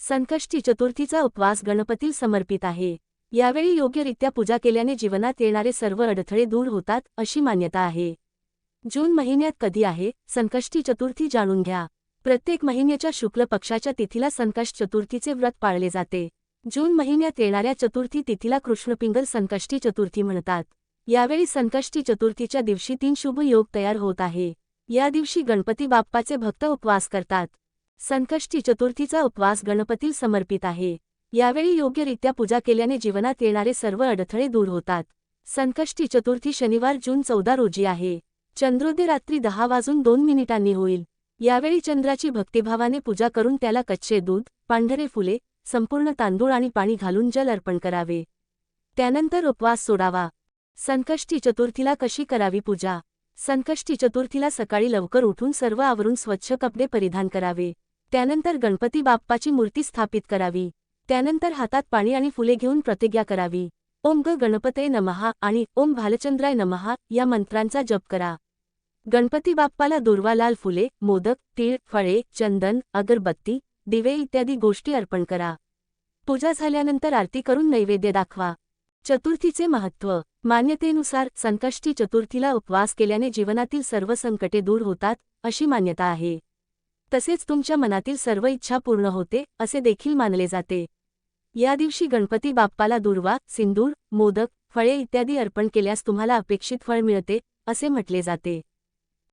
संकष्टी चतुर्थीचा उपवास गणपतील समर्पित आहे. यावेळी योग्यरित्या पूजा केल्याने जीवनात येणारे सर्व अडथळे दूर होतात अशी मान्यता आहे. जून महिन्यात कधी आहे संकष्टी चतुर्थी जाणून घ्या. प्रत्येक महिन्याच्या शुक्ल पक्षाच्या तिथीला संकष्ट चतुर्थीचे व्रत पाळले जाते. जून महिन्यात येणाऱ्या चतुर्थी तिथीला कृष्णपिंगल संकष्टी चतुर्थी म्हणतात. यावेळी संकष्टी चतुर्थीच्या दिवशी तीन शुभ योग तयार होत आहे. या दिवशी गणपती बाप्पाचे भक्त उपवास करतात. संकष्टी चतुर्थीचा उपवास गणपतील समर्पित आहे. यावेळी योग्यरित्या पूजा केल्याने जीवनात येणारे सर्व अडथळे दूर होतात. संकष्टी चतुर्थी शनिवार जून चौदा रोजी आहे. चंद्रोदय रात्री दहा वाजून दोन मिनिटांनी होईल. यावेळी चंद्राची भक्तिभावाने पूजा करून त्याला कच्चे दूध पांढरे फुले संपूर्ण तांदूळ आणि पाणी घालून जल अर्पण करावे. त्यानंतर उपवास सोडावा. संकष्टी चतुर्थीला कशी करावी पूजा? संकष्टी चतुर्थीला सकाळी लवकर उठून सर्व आवरून स्वच्छ कपडे परिधान करावे. त्यानंतर गणपती बाप्पाची मूर्ती स्थापित करावी. त्यानंतर हातात पाणी आणि फुले घेऊन प्रतिज्ञा करावी. ओम ग गणपते नमहा आणि ओम भालचंद्राय नमहा या मंत्रांचा जप करा. गणपती बाप्पाला दुर्वा लाल फुले मोदक तीळ फळे चंदन अगरबत्ती दिवे इत्यादी गोष्टी अर्पण करा. पूजा झाल्यानंतर आरती करून नैवेद्य दाखवा. चतुर्थीचे महत्त्व. मान्यतेनुसार संकष्टी चतुर्थीला उपवास केल्याने जीवनातील सर्व संकटे दूर होतात अशी मान्यता आहे. तसेच तुमच्या मनातील सर्व इच्छा पूर्ण होते असे देखील मानले जाते. या दिवशी गणपती बाप्पाला दुर्वा सिंदूर मोदक फळे इत्यादी अर्पण केल्यास तुम्हाला अपेक्षित फळ मिळते असे म्हटले जाते.